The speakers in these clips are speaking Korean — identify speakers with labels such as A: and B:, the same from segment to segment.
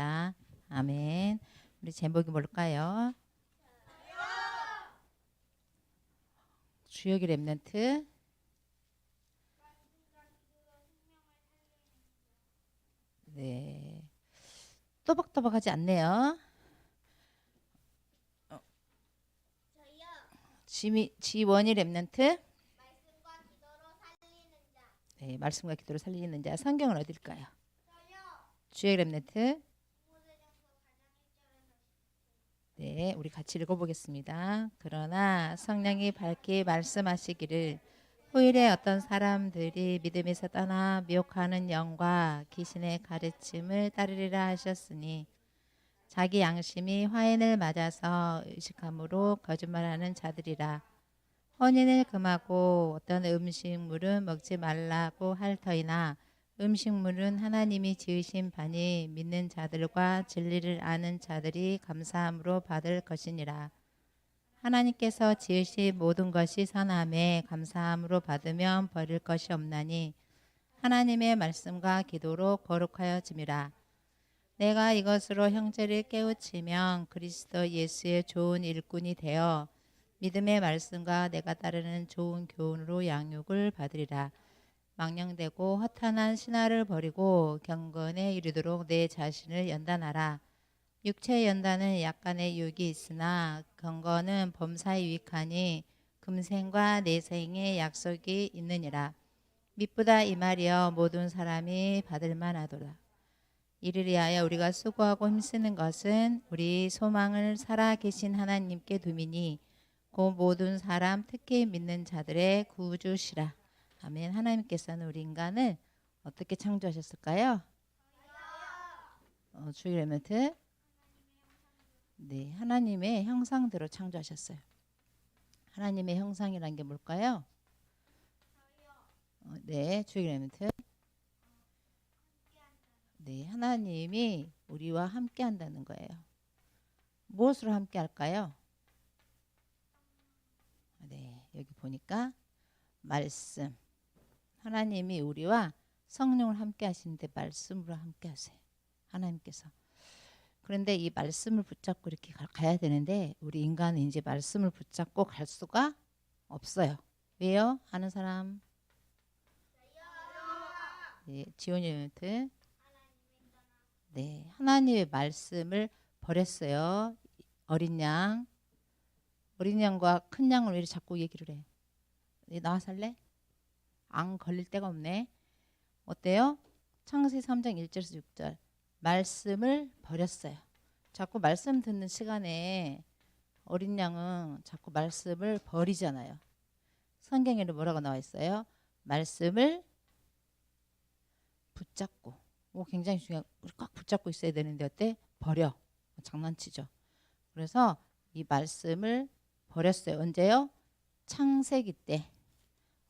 A: 하십니다. 아멘. 우리 제목이 뭘까요? 주역이 랩런트. 네. 또박또박하지 않네요. 어. 지미 지원이 랩런트. 네, 말씀과 기도로 살리는 자. 성경은 어딜까요? 주역 랩런트. 네, 우리 같이 읽어보겠습니다. 그러나 성령이 밝게 말씀하시기를 후일에 어떤 사람들이 믿음에서 떠나 미혹하는 영과 귀신의 가르침을 따르리라 하셨으니 자기 양심이 화인을 맞아서 의식함으로 거짓말하는 자들이라 혼인을 금하고 어떤 음식물은 먹지 말라고 할 터이나 음식물은 하나님이 지으신 바니 믿는 자들과 진리를 아는 자들이 감사함으로 받을 것이니라. 하나님께서 지으신 모든 것이 선함에 감사함으로 받으면 버릴 것이 없나니 하나님의 말씀과 기도로 거룩하여짐이라. 내가 이것으로 형제를 깨우치면 그리스도 예수의 좋은 일꾼이 되어 믿음의 말씀과 내가 따르는 좋은 교훈으로 양육을 받으리라. 망령되고 허탄한 신화를 버리고 경건에 이르도록 내 자신을 연단하라. 육체 연단은 약간의 유익이 있으나 경건은 범사에 유익하니 금생과 내생의 약속이 있느니라. 미쁘다 이 말이여 모든 사람이 받을 만하도다. 이를 위하여 우리가 수고하고 힘쓰는 것은 우리 소망을 살아 계신 하나님께 두미니 그 모든 사람 특히 믿는 자들의 구주시라. 아멘. 하나님께서는 우리 인간을 어떻게 창조하셨을까요? 어, 주일 레멘트. 네, 하나님의 형상대로 창조하셨어요. 하나님의 형상이란 게 뭘까요? 어, 네, 주일 레멘트. 네, 하나님이 우리와 함께 한다는 거예요. 무엇으로 함께 할까요? 네, 여기 보니까 말씀. 하나님이 우리와 성령을 함께 하시는데 말씀으로 함께 하세요. 하나님께서. 그런데 이 말씀을 붙잡고 이렇게 가- 가야 되는데 우리 인간은 이제 말씀을 붙잡고 갈 수가 없어요. 왜요? 아는 사람? 네, 멘트. 네, 하나님의 말씀을 버렸어요. 어린 양. 어린 양과 큰 양을 왜 자꾸 얘기를 해? 네, 나와 살래? 안 걸릴 데가 없네. 어때요? 창세기 3장 1절에서 6절. 말씀을 버렸어요. 자꾸 말씀 듣는 시간에 어린 양은 자꾸 말씀을 버리잖아요. 성경에는 뭐라고 나와 있어요? 말씀을 붙잡고. 뭐 굉장히 중요한 꽉 붙잡고 있어야 되는데 어때? 버려. 장난치죠. 그래서 이 말씀을 버렸어요. 언제요? 창세기 때.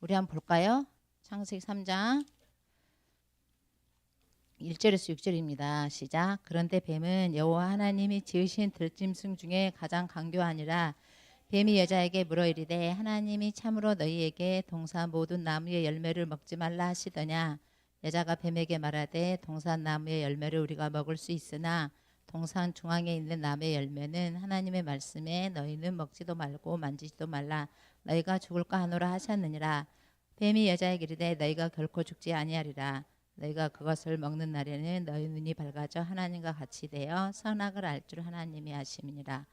A: 우리 한번 볼까요? 창세기 3장 1절에서 6절입니다. 시작. 그런데 뱀은 여호와 하나님이 지으신 들짐승 중에 가장 강교하니라. 뱀이 여자에게 물어 이르되 하나님이 참으로 너희에게 동산 모든 나무의 열매를 먹지 말라 하시더냐. 여자가 뱀에게 말하되 동산 나무의 열매를 우리가 먹을 수 있으나 동산 중앙에 있는 나무의 열매는 하나님의 말씀에 너희는 먹지도 말고 만지지도 말라. 너희가 죽을까 하노라 하셨느니라. 뱀이 여자에게 이르되 너희가 결코 죽지 아니하리라. 너희가 그것을 먹는 날에는 너희 눈이 밝아져 하나님과 같이 되어 선악을 알 줄 하나님이 하심이니라.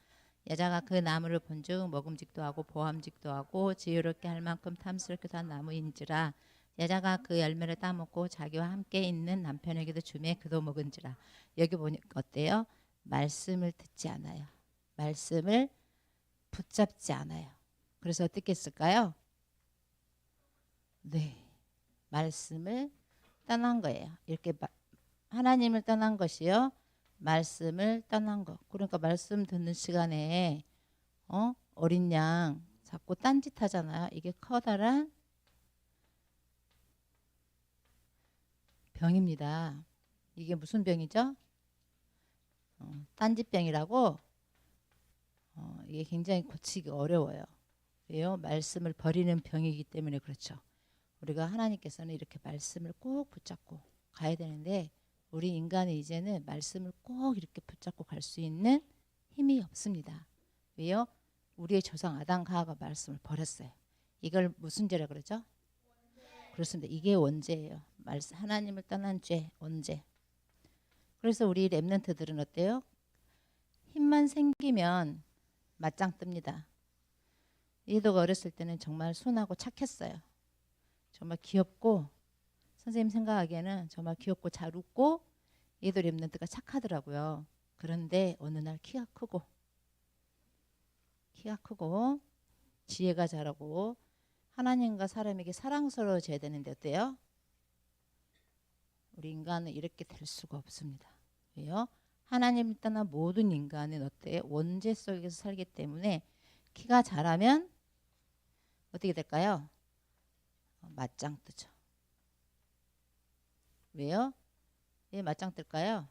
A: 여자가 그 나무를 본즉 먹음직도 하고 보암직도 하고 지혜롭게 할 만큼 탐스럽기도 한 나무인지라. 여자가 그 열매를 따먹고 자기와 함께 있는 남편에게도 주매 그도 먹은지라. 여기 보니까 어때요? 말씀을 듣지 않아요. 말씀을 붙잡지 않아요. 그래서 어떻게 했을까요? 네. 말씀을 떠난 거예요. 이렇게 마- 하나님을 떠난 것이요. 말씀을 떠난 것. 그러니까 말씀 듣는 시간에 어? 어린 양 자꾸 딴짓 하잖아요. 이게 커다란 병입니다. 이게 무슨 병이죠? 어, 딴짓병이라고 어, 이게 굉장히 고치기 어려워요. 왜요? 말씀을 버리는 병이기 때문에 그렇죠. 우리가 하나님께서는 이렇게 말씀을 꼭 붙잡고 가야 되는데 우리 인간이 이제는 말씀을 꼭 이렇게 붙잡고 갈 수 있는 힘이 없습니다. 왜요? 우리의 조상 아담 가가 말씀을 버렸어요. 이걸 무슨 죄라 그러죠? 그렇습니다. 이게 원죄예요. 말씀 하나님을 떠난 죄, 원죄. 그래서 우리 랩런트들은 어때요? 힘만 생기면 맞짱 뜹니다. 이도가 어렸을 때는 정말 순하고 착했어요. 정말 귀엽고 선생님 생각하기에는 정말 귀엽고 잘 웃고 얘도 랩런트가 착하더라고요. 그런데 어느 날 키가 크고 키가 크고 지혜가 자라고 하나님과 사람에게 사랑스러워져야 되는데 어때요? 우리 인간은 이렇게 될 수가 없습니다. 왜요? 하나님을 떠난 모든 인간은 어때요? 원죄 속에서 살기 때문에 키가 자라면 어떻게 될까요? 어, 맞짱 뜨죠. 왜요? 왜 맞짱 뜰까요?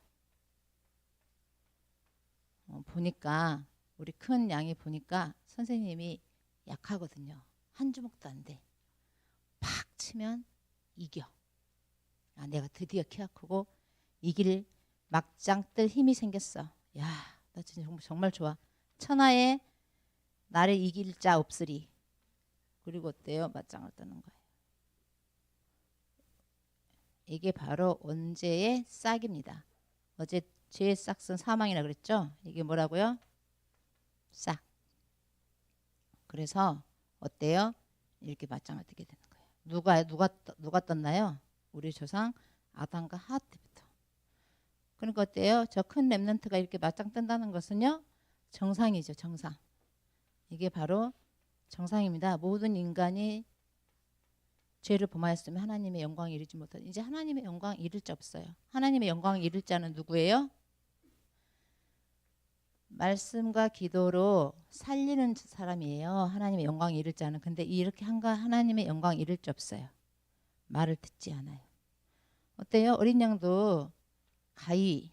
A: 어, 보니까 우리 큰 양이 보니까 선생님이 약하거든요. 한 주먹도 안 돼. 팍 치면 이겨. 아, 내가 드디어 키가 크고 이길 막장 뜰 힘이 생겼어. 야, 나 진짜 정말 좋아. 천하에 나를 이길 자 없으리. 그리고 어때요? 맞짱을 뜨는 거예요. 이게 바로 원죄의 싹입니다. 어제 죄의 싹은 사망이라 그랬죠? 이게 뭐라고요? 싹. 그래서 어때요? 이렇게 맞짱을 뜨게 되는 거예요. 누가 누가 떠- 누가 떴나요? 우리 조상 아담과 하와 때부터. 그러니까 어때요? 저큰 렘넌트가 이렇게 맞짱 뜬다는 것은요 정상이죠, 정상. 이게 바로 정상입니다. 모든 인간이 죄를 범하였으면 하나님의 영광을 이루지 못한 이제 하나님의 영광 이룰 자 없어요. 하나님의 영광을 이룰 자는 누구예요? 말씀과 기도로 살리는 사람이에요. 하나님의 영광 이룰 자는 근데 이렇게 한가 하나님의 영광 이룰 자 없어요. 말을 듣지 않아요. 어때요? 어린 양도 가위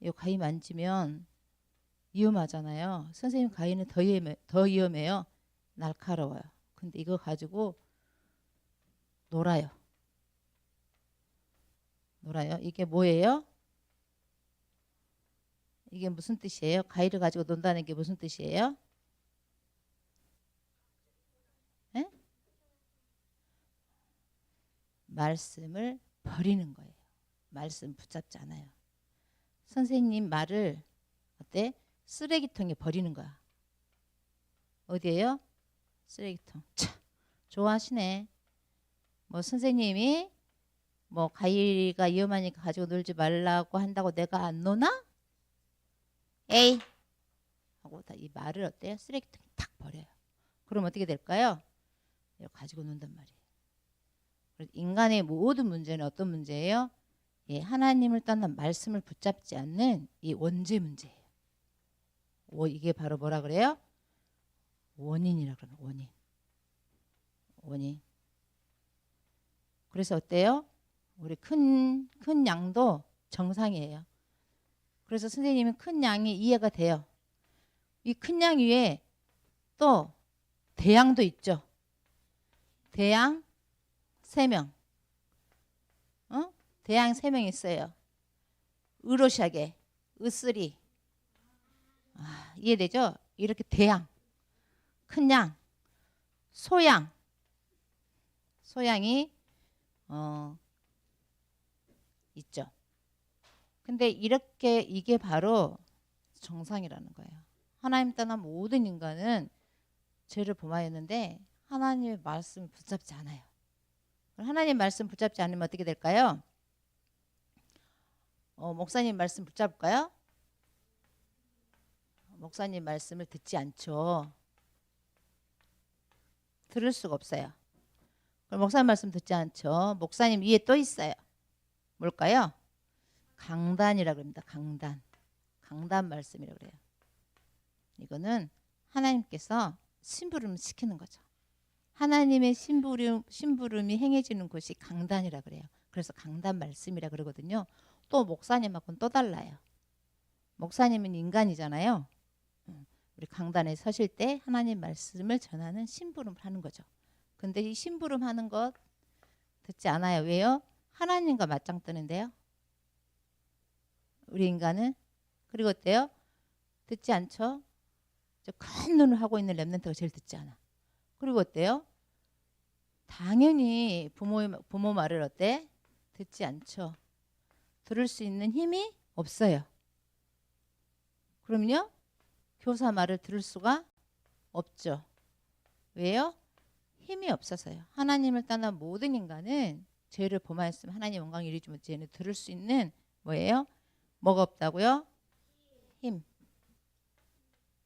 A: 이 가위 만지면 위험하잖아요. 선생님 가위는 더 위험해, 더 위험해요. 날카로워요. 근데 이거 가지고 놀아요. 놀아요. 이게 뭐예요? 이게 무슨 뜻이에요? 가위를 가지고 논다는 게 무슨 뜻이에요? 에? 말씀을 버리는 거예요. 말씀 붙잡지 않아요. 선생님 말을 어때? 쓰레기통에 버리는 거야. 어디에요? 쓰레기통. 차, 좋아하시네. 뭐 선생님이 뭐 가위가 위험하니까 가지고 놀지 말라고 한다고 내가 안 노나? 에이 하고 다 이 말을 어때요? 쓰레기통에 탁 버려요. 그럼 어떻게 될까요? 가지고 논단 말이에요. 인간의 모든 문제는 어떤 문제예요? 예, 하나님을 떠난 말씀을 붙잡지 않는 이 원죄 문제예요. 오, 이게 바로 뭐라 그래요? 원인이라 그러는 원인. 원인. 그래서 어때요? 우리 큰, 큰 양도 정상이에요. 그래서 선생님은 큰 양이 이해가 돼요. 이 큰 양 위에 또 대양도 있죠. 대양 세 명. 어? 대양 세명 있어요. 으로샤게, 으쓰리. 아, 이해되죠? 이렇게 대양, 큰 양, 소양. 소양이 어 있죠. 근데 이렇게 이게 바로 정상이라는 거예요. 하나님 떠난 모든 인간은 죄를 범하였는데 하나님의 말씀을 붙잡지 않아요. 하나님 말씀 붙잡지 않으면 어떻게 될까요? 어, 목사님 말씀 붙잡을까요? 목사님 말씀을 듣지 않죠. 들을 수가 없어요. 그럼 목사님 말씀 듣지 않죠. 목사님 위에 또 있어요. 뭘까요? 강단이라 그럽니다. 강단. 강단 말씀이라 그래요. 이거는 하나님께서 심부름 시키는 거죠. 하나님의 심부름 심부름이 행해지는 곳이 강단이라 그래요. 그래서 강단 말씀이라 그러거든요. 또 목사님하고는 또 달라요. 목사님은 인간이잖아요. 음, 우리 강단에 서실 때 하나님 말씀을 전하는 심부름을 하는 거죠. 근데 이 심부름 하는 것 듣지 않아요. 왜요? 하나님과 맞짱 뜨는데요. 우리 인간은 그리고 어때요? 듣지 않죠? 저큰 눈을 하고 있는 랩런트가 제일 듣지 않아. 그리고 어때요? 당연히 부모의 부모 말을 어때? 듣지 않죠. 들을 수 있는 힘이 없어요. 그럼요? 교사 말을 들을 수가 없죠. 왜요? 힘이 없어서요. 하나님을 떠난 모든 인간은 죄를 범하였으면 하나님 영광 이루지 죄는 들을 수 있는 뭐예요? 뭐가 없다고요? 힘.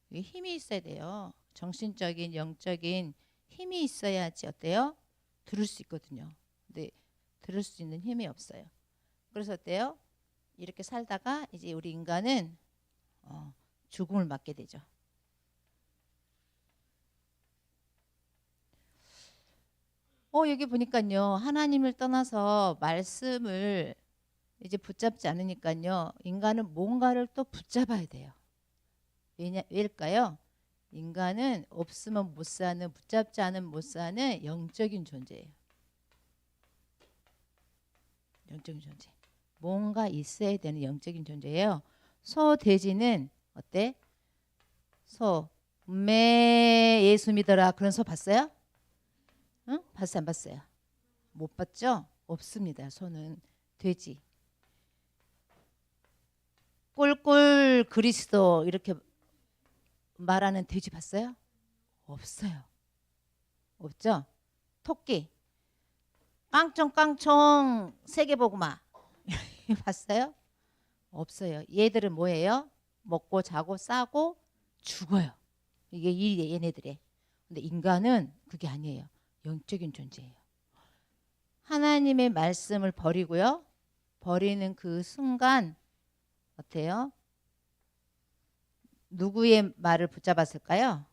A: 이 힘이 있어야 돼요. 정신적인 영적인 힘이 있어야지 어때요? 들을 수 있거든요. 근데 들을 수 있는 힘이 없어요. 그래서 어때요? 이렇게 살다가 이제 우리 인간은 어, 죽음을 맞게 되죠. 어 여기 보니까요 하나님을 떠나서 말씀을 이제 붙잡지 않으니까요 인간은 뭔가를 또 붙잡아야 돼요. 왜냐 왜일까요? 인간은 없으면 못 사는 붙잡지 않으면 못 사는 영적인 존재예요. 영적인 존재. 뭔가 있어야 되는 영적인 존재예요. 소 돼지는 어때? 소. 매 예수 믿어라. 그런 소 봤어요? 응? 봤어요? 안 봤어요? 못 봤죠? 없습니다. 소는 돼지. 꿀꿀 그리스도 이렇게 말하는 돼지 봤어요? 없어요. 없죠? 토끼. 깡총깡총 세계보고마 봤어요? 없어요. 얘들은 뭐예요? 먹고 자고 싸고 죽어요. 이게 이 얘네들의. 근데 인간은 그게 아니에요. 영적인 존재예요. 하나님의 말씀을 버리고요. 버리는 그 순간 어때요? 누구의 말을 붙잡았을까요?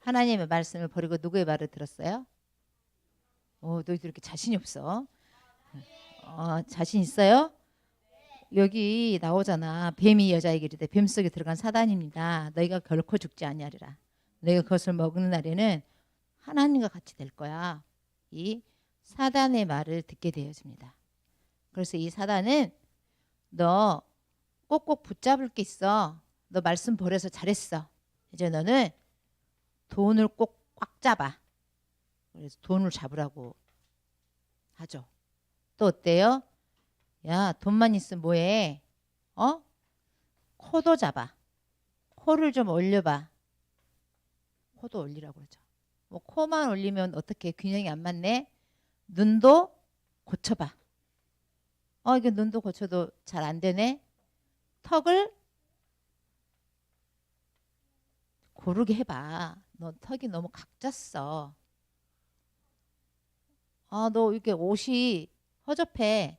A: 하나님의 말씀을 버리고 누구의 말을 들었어요? 어, 너희들 이렇게 자신이 없어. 어, 자신 있어요? 여기 나오잖아. 뱀이 여자에게 이르되 뱀 속에 들어간 사단입니다. 너희가 결코 죽지 아니하리라. 너희가 그것을 먹는 날에는 하나님과 같이 될 거야. 이 사단의 말을 듣게 되어집니다. 그래서 이 사단은 너 꼭꼭 붙잡을 게 있어. 너 말씀 버려서 잘했어. 이제 너는 돈을 꼭 꽉 잡아. 그래서 돈을 잡으라고 하죠. 또 어때요? 야, 돈만 있으면 뭐해? 어? 코도 잡아. 코를 좀 올려봐. 코도 올리라고 그러죠. 뭐 코만 올리면 어떻게 균형이 안 맞네? 눈도 고쳐봐. 어, 이게 눈도 고쳐도 잘 안 되네. 턱을 고르게 해봐. 너 턱이 너무 각졌어. 아, 너 이렇게 옷이 허접해.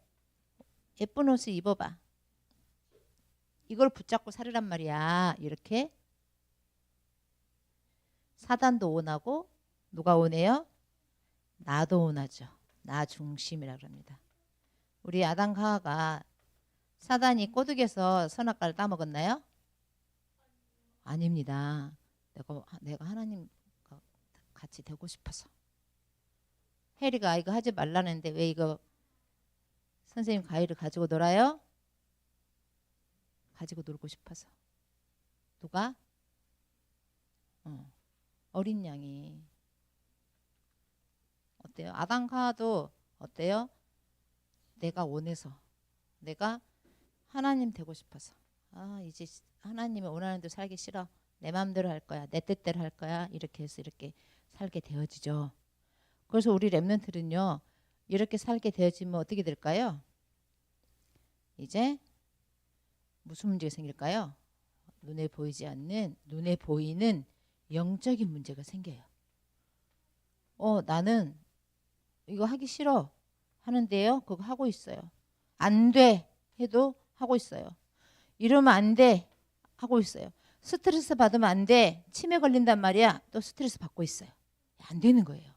A: 예쁜 옷을 입어봐. 이걸 붙잡고 살으란 말이야. 이렇게. 사단도 원하고 누가 원해요? 나도 원하죠. 나 중심이라 그럽니다. 우리 아담 가가 사단이 꼬둑에서 선악과를 따먹었나요? 아닙니다. 내가 내가 하나님 같이 되고 싶어서. 해리가 이거 하지 말라는데 왜 이거 선생님 과일을 가지고 놀아요? 가지고 놀고 싶어서. 누가? 어, 어린 양이. 어때요? 아담가도 어때요? 내가 원해서. 내가 하나님 되고 싶어서. 아 이제 하나님이 원하는 대로 살기 싫어. 내 마음대로 할 거야. 내 뜻대로 할 거야. 이렇게 해서 이렇게 살게 되어지죠. 그래서 우리 랩런트는요. 이렇게 살게 되어지면 어떻게 될까요? 이제 무슨 문제가 생길까요? 눈에 보이지 않는 눈에 보이는 영적인 문제가 생겨요. 어, 나는 이거 하기 싫어 하는데요. 그거 하고 있어요. 안 돼 해도 하고 있어요. 이러면 안 돼 하고 있어요. 스트레스 받으면 안 돼. 치매 걸린단 말이야. 또 스트레스 받고 있어요. 안 되는 거예요.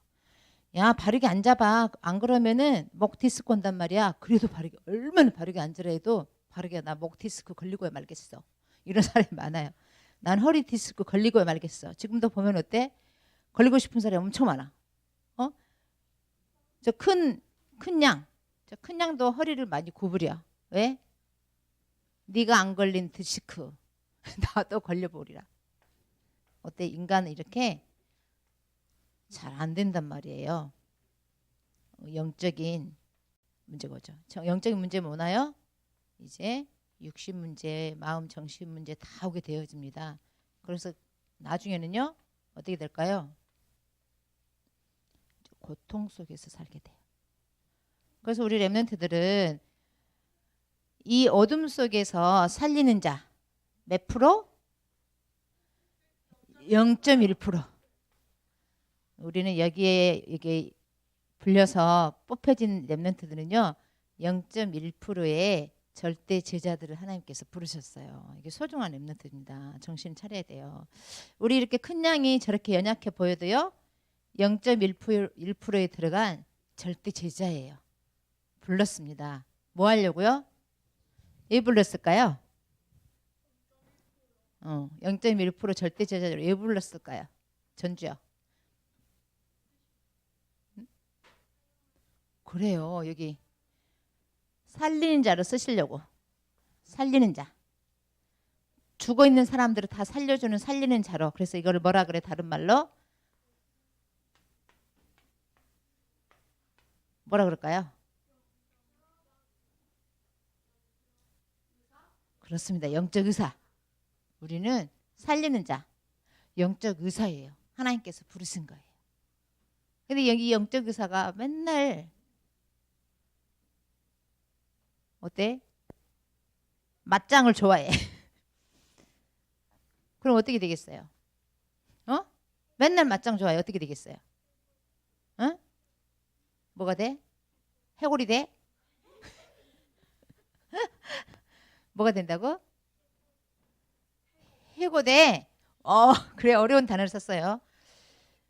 A: 야 바르게 앉아봐. 안 그러면은 목 디스크 온단 말이야. 그래도 바르게 얼마나 바르게 앉으라 해도 바르게 나 목 디스크 걸리고야 말겠어. 이런 사람이 많아요. 난 허리 디스크 걸리고야 말겠어. 지금도 보면 어때? 걸리고 싶은 사람이 엄청 많아. 어? 저 큰 큰 양, 저 큰 양도 허리를 많이 구부려. 왜? 네가 안 걸린 드시크 나도 걸려버리라. 어때 인간은 이렇게 잘 안 된단 말이에요. 어, 영적인 문제거죠. 저 영적인 문제 뭐나요? 이제 육신 문제, 마음 정신 문제 다 오게 되어집니다. 그래서 나중에는요 어떻게 될까요? 고통 속에서 살게 돼요. 그래서 우리 렘넌트들은 이 어둠 속에서 살리는 자 몇 프로? 0.1%. 우리는 여기에 이게 불려서 뽑혀진 렘넌트들은요 0.1%의 절대 제자들을 하나님께서 부르셨어요. 이게 소중한 렘넌트입니다. 정신 차려야 돼요. 우리 이렇게 큰 양이 저렇게 연약해 보여도요 0.1%에 들어간 절대 제자예요. 불렀습니다. 뭐 하려고요? 왜 불렀을까요? 어, 0.1% 절대 제자를 왜 불렀을까요? 전주요. 그래요. 여기 살리는 자로 쓰시려고. 살리는 자. 죽어 있는 사람들을 다 살려주는 살리는 자로. 그래서 이거를 뭐라 그래? 다른 말로 뭐라 그럴까요? 그렇습니다. 영적 의사. 우리는 살리는 자, 영적 의사예요. 하나님께서 부르신 거예요. 근데 여기 영적 의사가 맨날 어때? 맞짱을 좋아해. 그럼 어떻게 되겠어요? 어? 맨날 맞짱 좋아해. 어떻게 되겠어요? 어? 뭐가 돼? 해골이 돼? 뭐가 된다고? 해고돼. 어, 그래 어려운 단어를 썼어요.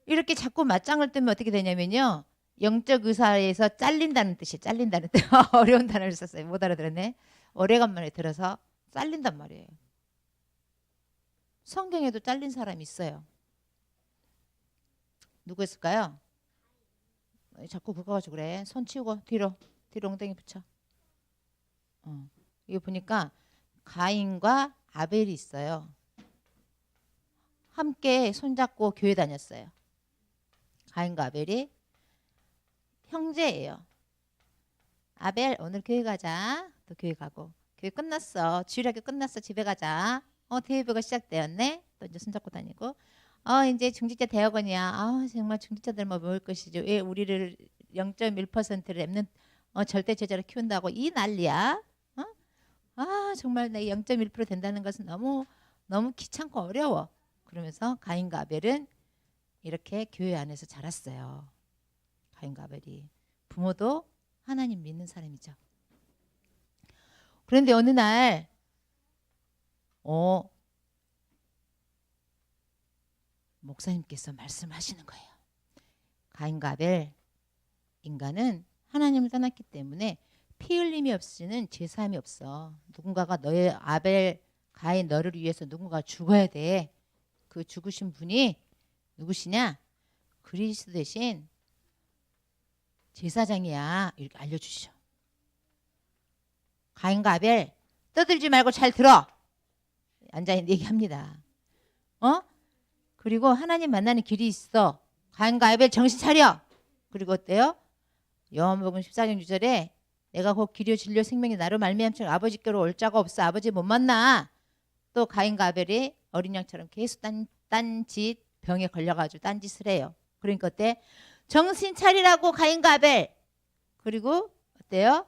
A: 이렇게 자꾸 맞짱을 뜨면 어떻게 되냐면요. 영적 의사에서 잘린다는 뜻이 잘린다는 뜻. 어려운 단어를 썼어요. 못 알아들었네. 오래간만에 들어서 잘린단 말이에요. 성경에도 잘린 사람이 있어요. 누구였을까요? 자꾸 그거 가지고 그래. 손 치우고 뒤로 뒤로 엉덩이 붙여. 어. 이거 보니까 가인과 아벨이 있어요. 함께 손잡고 교회 다녔어요. 가인과 아벨이 형제예요. 아벨 오늘 교회 가자. 또 교회 가고 교회 끝났어. 주일학교 끝났어. 집에 가자. 어 대회부가 시작되었네. 또 이제 손잡고 다니고 어 이제 중직자 대학원이야. 아 정말 중직자들 뭐 모을 것이죠. 왜 우리를 0.1%를 랩는 어, 절대 제자로 키운다고 이 난리야. 어? 아 정말 내 0.1% 된다는 것은 너무 너무 귀찮고 어려워. 그러면서 가인과 아벨은 이렇게 교회 안에서 자랐어요. 가인과 아벨이 부모도 하나님 믿는 사람이죠. 그런데 어느 날 어, 목사님께서 말씀하시는 거예요. 가인과 아벨 인간은 하나님을 떠났기 때문에 피 흘림이 없이는 제사함이 없어. 누군가가 너의 아벨 가인 너를 위해서 누군가 죽어야 돼. 그 죽으신 분이 누구시냐? 그리스도 대신 제사장이야. 이렇게 알려주시죠. 가인과 아벨 떠들지 말고 잘 들어. 앉아 얘기합니다. 어? 그리고 하나님 만나는 길이 있어. 가인과 아벨 정신 차려. 그리고 어때요? 요한복음 14장 6절에 내가 곧 길이요 진리요 생명이 나로 말미암지 아버지께로 올 자가 없어 아버지 못 만나. 또 가인과 아벨이 어린 양처럼 계속 딴, 딴짓 병에 걸려가지고 딴짓을 해요. 그러니까 어때? 정신 차리라고 가인과 아벨. 그리고 어때요?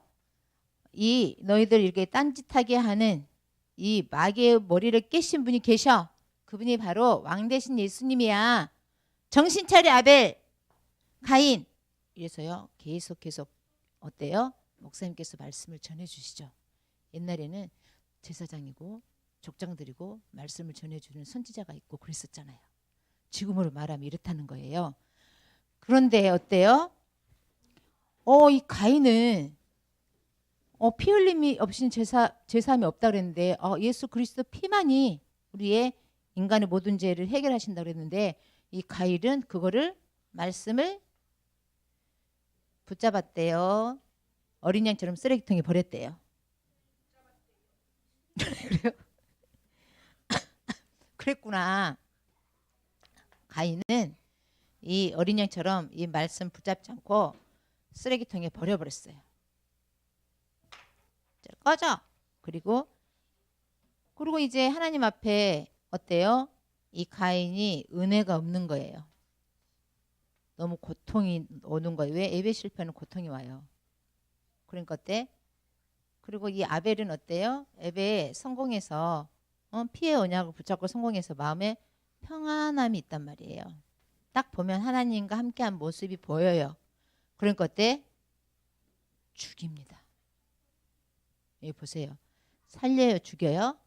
A: 이 너희들 이렇게 딴짓하게 하는 이 마귀의 머리를 깨신 분이 계셔. 그분이 바로 왕 대신 예수님이야. 정신 차려 아벨, 가인. 이래서요 계속 계속 어때요? 목사님께서 말씀을 전해 주시죠. 옛날에는 제사장이고 족장들이고 말씀을 전해 주는 선지자가 있고 그랬었잖아요. 지금으로 말하면 이렇다는 거예요. 그런데 어때요? 어, 이 가인은 어, 피 흘림이 없인 제사 제사함이 없다 그랬는데 어, 예수 그리스도 피만이 우리의 인간의 모든 죄를 해결하신다 그랬는데 이 가일은 그거를 말씀을 붙잡았대요. 어린 양처럼 쓰레기통에 버렸대요. 그래요? 그랬구나. 가인은 이 어린 양처럼 이 말씀 붙잡지 않고 쓰레기통에 버려버렸어요. 자, 꺼져. 그리고 그리고 이제 하나님 앞에 어때요? 이 가인이 은혜가 없는 거예요. 너무 고통이 오는 거예요. 왜 예배 실패는 고통이 와요. 그러니까 어때? 그리고 이 아벨은 어때요? 예배 성공해서 어, 피해 언약을 붙잡고 성공해서 마음에 평안함이 있단 말이에요. 딱 보면 하나님과 함께한 모습이 보여요. 그러니까 어때? 죽입니다. 여기 보세요. 살려요, 죽여요?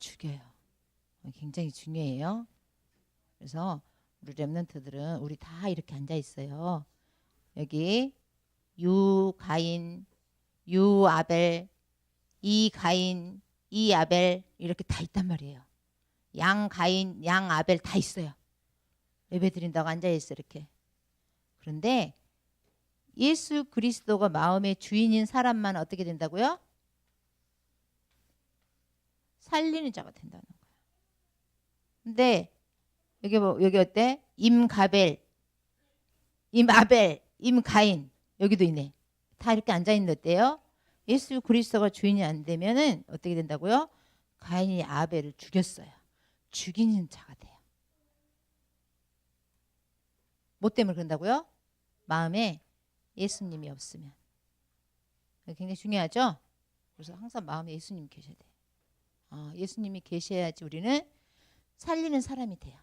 A: 죽여요. 굉장히 중요해요. 그래서 우리 랩런트들은 우리 다 이렇게 앉아 있어요. 여기 유 가인, 유 아벨, 이 가인, 이 아벨 이렇게 다 있단 말이에요. 양 가인, 양 아벨 다 있어요. 예배 드린다고 앉아 있어 이렇게. 그런데 예수 그리스도가 마음의 주인인 사람만 어떻게 된다고요? 살리는 자가 된다는 거예요. 근데 여기 뭐 여기 어때? 임가벨, 임아벨, 임가인 여기도 있네. 다 이렇게 앉아 있는 어때요? 예수 그리스도가 주인이 안 되면은 어떻게 된다고요? 가인이 아벨을 죽였어요. 죽이는 자가 돼요. 뭐 때문에 그런다고요? 마음에 예수님이 없으면. 굉장히 중요하죠? 그래서 항상 마음에 예수님이 계셔야 돼요. 어, 예수님이 계셔야지 우리는 살리는 사람이 돼요.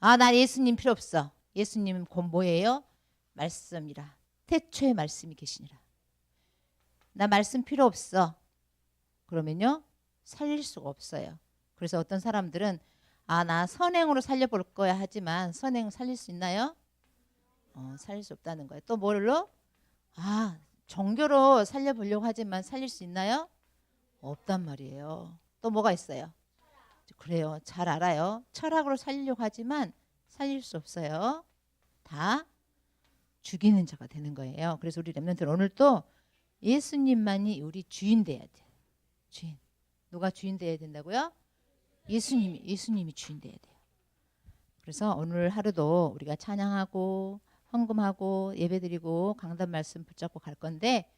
A: 아, 난 예수님 필요 없어. 예수님은 곧 뭐예요? 말씀이라. 태초에 말씀이 계시니라. 나 말씀 필요 없어. 그러면요, 살릴 수가 없어요. 그래서 어떤 사람들은 아, 나 선행으로 살려볼 거야 하지만 선행 살릴 수 있나요? 어, 살릴 수 없다는 거예요. 또 뭘로? 아, 정교로 살려보려고 하지만 살릴 수 있나요? 없단 말이에요. 또 뭐가 있어요? 그래요. 잘 알아요. 철학으로 살리려고 하지만 살릴 수 없어요. 다 죽이는 자가 되는 거예요. 그래서 우리 렘넌트는 오늘 또 예수님만이 우리 주인 돼야 돼. 주인. 누가 주인 돼야 된다고요? 예수님이 예수님이 주인 돼야 돼요. 그래서 오늘 하루도 우리가 찬양하고 헌금하고 예배드리고 강단 말씀 붙잡고 갈 건데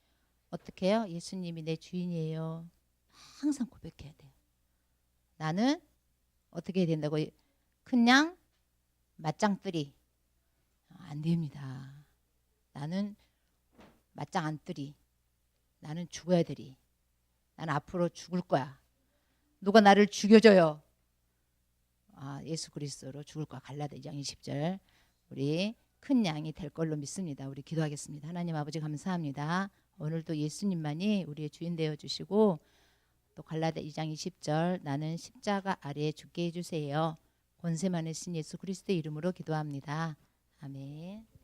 A: 어떻게 해요? 예수님이 내 주인이에요. 항상 고백해야 돼요. 나는 어떻게 해야 된다고 큰양 맞짱뜨리 안 됩니다. 나는 맞짱 안 뜨리. 나는 죽어야 되리. 나는 앞으로 죽을 거야. 누가 나를 죽여줘요. 아, 예수 그리스도로 죽을 거야. 갈라디 2장 20절. 우리 큰 양이 될 걸로 믿습니다. 우리 기도하겠습니다. 하나님 아버지 감사합니다. 오늘도 예수님만이 우리의 주인 되어 주시고 또 갈라디 2장 20절 나는 십자가 아래에 죽게 해 주세요. 권세 많으신 예수 그리스도의 이름으로 기도합니다. 아멘.